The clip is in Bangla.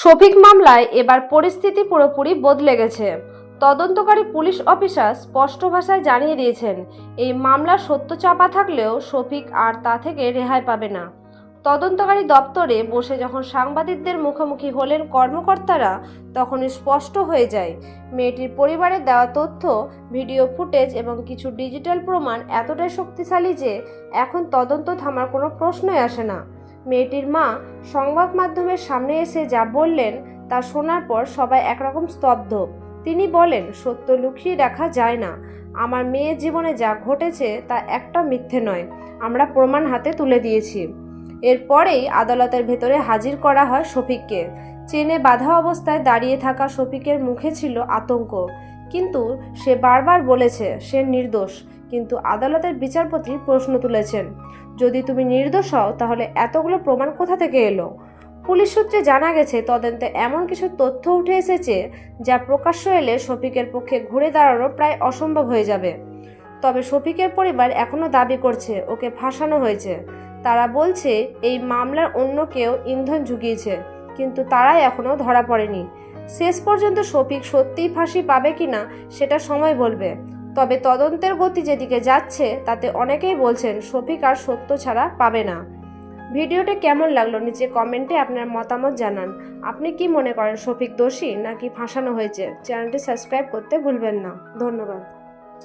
শফিক মামলায় এবার পরিস্থিতি পুরোপুরি বদলে গেছে। তদন্তকারী পুলিশ অফিসার স্পষ্ট ভাষায় জানিয়ে দিয়েছেন, এই মামলার সত্য চাপা থাকলেও শফিক আর তা থেকে রেহাই পাবে না। তদন্তকারী দপ্তরে বসে যখন সাংবাদিকদের মুখোমুখি হলেন কর্মকর্তারা তখন স্পষ্ট হয়ে যায়, মেয়েটির পরিবারের দেওয়া তথ্য, ভিডিও ফুটেজ এবং কিছু ডিজিটাল প্রমাণ এতটাই শক্তিশালী যে এখন তদন্ত থামার কোনো প্রশ্নই আসে না। মেয়েটির মা সংবাদ মাধ্যমের সামনে এসে যা বললেন তা শোনার পর সবাই একরকম স্তব্ধ। তিনি বলেন, সত্য লুকিয়ে রাখা যায় না। আমার মেয়ের জীবনে যা ঘটেছে তা একটা মিথ্যে নয়। আমরা প্রমাণ হাতে তুলে দিয়েছি। এরপরেই আদালতের ভেতরে হাজির করা হয় শফিককে। চেনে বাধা অবস্থায় দাঁড়িয়ে থাকা শফিকের মুখে ছিল আতঙ্ক। কিন্তু সে বারবার বলেছে, সে নির্দোষ। কিন্তু আদালতের বিচারপতি প্রশ্ন তুলেছেন, যদি তুমি নির্দোষ হও, তাহলে এতগুলো প্রমাণ কোথা থেকে এলো? পুলিশ সূত্রে জানা গেছে, তদন্তে এমন কিছু তথ্য উঠে এসেছে যা প্রকাশ্য এলে শফিকের পক্ষে ঘুরে দাঁড়ানো প্রায় অসম্ভব হয়ে যাবে। তবে শফিকের পরিবার এখনও দাবি করছে, ওকে ফাঁসানো হয়েছে। তারা বলছে, এই মামলার অন্য কেউ ইন্ধন ঝুঁকিয়েছে কিন্তু তারাই এখনও ধরা পড়েনি। শেষ পর্যন্ত শফিক সত্যিই ফাঁসি পাবে কিনা, সেটা সময় বলবে। তবে তদন্তের গতি যেদিকে যাচ্ছে, তাতে অনেকেই বলছেন শফিক আর সত্য ছাড়া পাবে না। ভিডিওটি কেমন লাগল নিচে কমেন্টে আপনার মতামত জানান। আপনি কি মনে করেন শফিক দোষী নাকি ফাঁসানো হয়েছে? চ্যানেলটি সাবস্ক্রাইব করতে ভুলবেন না। ধন্যবাদ।